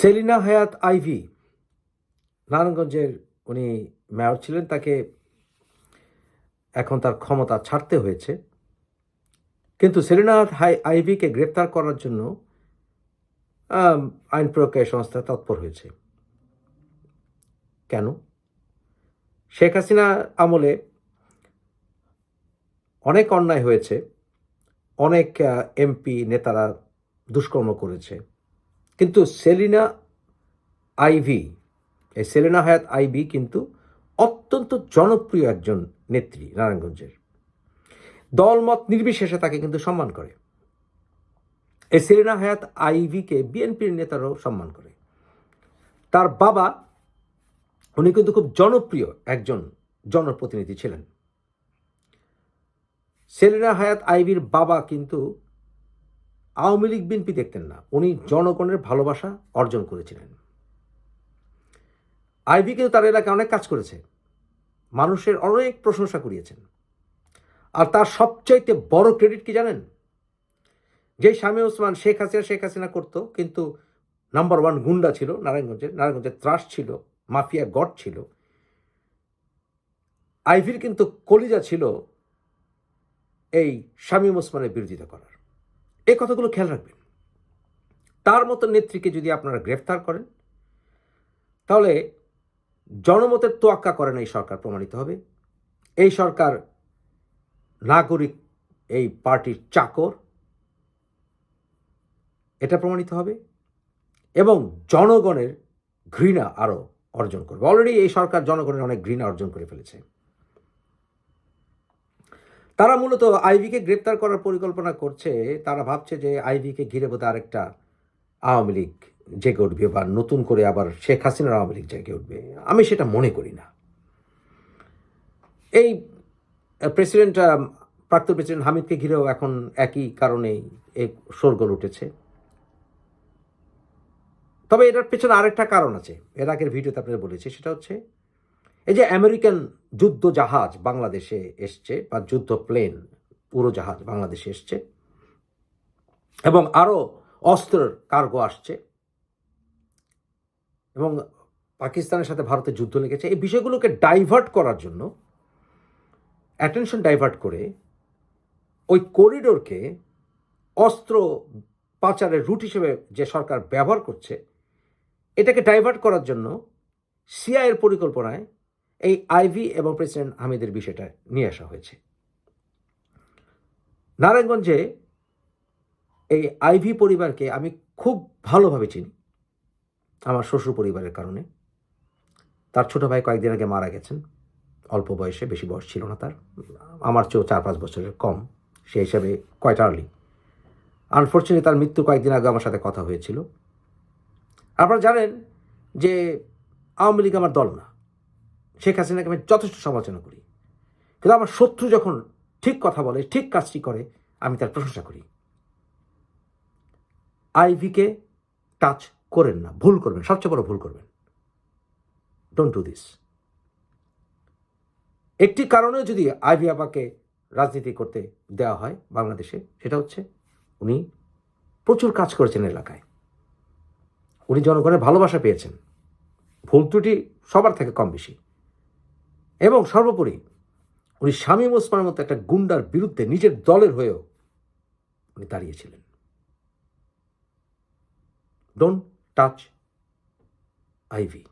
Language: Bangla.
সেলিনা হায়াত আইভি। নারায়ণগঞ্জের উনি মেয়র ছিলেন, তাকে এখন তার ক্ষমতা ছাড়তে হয়েছে। কিন্তু সেলিনা হাই আইভিকে গ্রেপ্তার করার জন্য আইন প্রয়োগকারী সংস্থা তৎপর হয়েছে। কেন? শেখ হাসিনা আমলে অনেক অন্যায় হয়েছে, অনেক এমপি নেতারা দুষ্কর্ম করেছে। কিন্তু সেলিনা আইভি, এই সেলিনা হায়াত আইভি কিন্তু অত্যন্ত জনপ্রিয় একজন নেত্রী নারায়ণগঞ্জের। দলমত নির্বিশেষে তাকে কিন্তু সম্মান করে। এই সেলিনা হায়াত আইভিকে বিএনপির নেতারাও সম্মান করে। তার বাবা, উনি কিন্তু খুব জনপ্রিয় একজন জনপ্রতিনিধি ছিলেন। সেলিনা হায়াত আইভির বাবা কিন্তু আওয়ামী লীগ বিএনপি দেখতেন না। উনি জনগণের ভালোবাসা অর্জন করেছিলেন। আইভি কিন্তু তার এলাকায় অনেক কাজ করেছে। মানুষের অনেক প্রশংসা করিয়েছেন আর তার সবচাইতে বড় ক্রেডিট কি জানেন? যে স্বামী ওসমান শেখ হাসিনা শেখ হাসিনা করতো, কিন্তু নাম্বার ওয়ান গুন্ডা ছিল নারায়ণগঞ্জের নারায়ণগঞ্জের ত্রাস ছিল, মাফিয়া গড ছিল। আইভির কিন্তু কলিজা ছিল এই শামীম ওসমানের বিরোধিতা করার। এই কথাগুলো খেয়াল রাখবেন। তার মতো নেত্রীকে যদি আপনারা গ্রেফতার করেন, তাহলে জনমতের তোয়াক্কা করেন এই সরকার প্রমাণিত হবে। এই সরকার নাগরিক এই পার্টির চাকর, এটা প্রমাণিত হবে এবং জনগণের ঘৃণা আরও অর্জন করবে। অলরেডি এই সরকার জনগণের অনেক ঘৃণা অর্জন করে ফেলেছে। তারা মূলত আইভিকে গ্রেপ্তার করার পরিকল্পনা করছে। তারা ভাবছে যে আইভিকে ঘিরে বোধ আরেকটা আওয়ামী লীগ জেগে উঠবে বা নতুন করে আবার শেখ হাসিনার আওয়ামী লীগ জেগে উঠবে। আমি সেটা মনে করি না। এই প্রেসিডেন্ট প্রাক্তন প্রেসিডেন্ট হামিদকে ঘিরেও এখন একই কারণে এই শোরগোল উঠেছে। তবে এটার পেছনে আরেকটা কারণ আছে। এর আগের ভিডিওতে আপনাদের বলেছি, সেটা হচ্ছে এই যে আমেরিকান যুদ্ধ জাহাজ বাংলাদেশে এসছে, বা যুদ্ধ প্লেন উড়োজাহাজ বাংলাদেশে এসছে, এবং আরও অস্ত্রের কার্গো আসছে, এবং পাকিস্তানের সাথে ভারতের যুদ্ধ লেগেছে। এই বিষয়গুলোকে ডাইভার্ট করার জন্য অ্যাটেনশন ডাইভার্ট করে, ওই করিডোরকে অস্ত্র পাচারের রুট হিসেবে যে সরকার ব্যবহার করছে, এটাকে ডাইভার্ট করার জন্য সিআইয়ের পরিকল্পনায় এই আইভি এবং প্রেসিডেন্ট হামিদের বিষয়টা নিয়ে আসা হয়েছে। নারায়ণগঞ্জে এই আইভি পরিবারকে আমি খুব ভালোভাবে চিনি, আমার শ্বশুর পরিবারের কারণে। তার ছোট ভাই কয়েকদিন আগে মারা গেছেন, অল্প বয়সে, বেশি বয়স ছিল না তার। আমার চেয়েও চার পাঁচ বছরের কম, সে হিসাবে কয়েক আর্লি আনফর্চুনেটলি তার মৃত্যু কয়েকদিন আগে আমার সাথে কথা হয়েছিল। আপনারা জানেন যে আওয়ামী লীগ আমার দল না। শেখ হাসিনাকে আমি যথেষ্ট সমালোচনা করি। কিন্তু আমার শত্রু যখন ঠিক কথা বলে, ঠিক কাজটি করে, আমি তার প্রশংসা করি। আইভিকে টাচ করেন না, ভুল করবেন, সবচেয়ে বড় ভুল করবেন। ডোন্ট ডু দিস একটি কারণেও যদি আইভি আপাকে রাজনীতি করতে দেওয়া হয় বাংলাদেশে, সেটা হচ্ছে উনি প্রচুর কাজ করেছেন এলাকায়। উনি জনগণের ভালোবাসা পেয়েছেন। ভুল ত্রুটি সবার থেকে কম বেশি। এবং সর্বোপরি উনি শামীম ওসমানের মতো একটা গুন্ডার বিরুদ্ধে নিজের দলের হয়েও উনি দাঁড়িয়েছিলেন। Don't touch ivy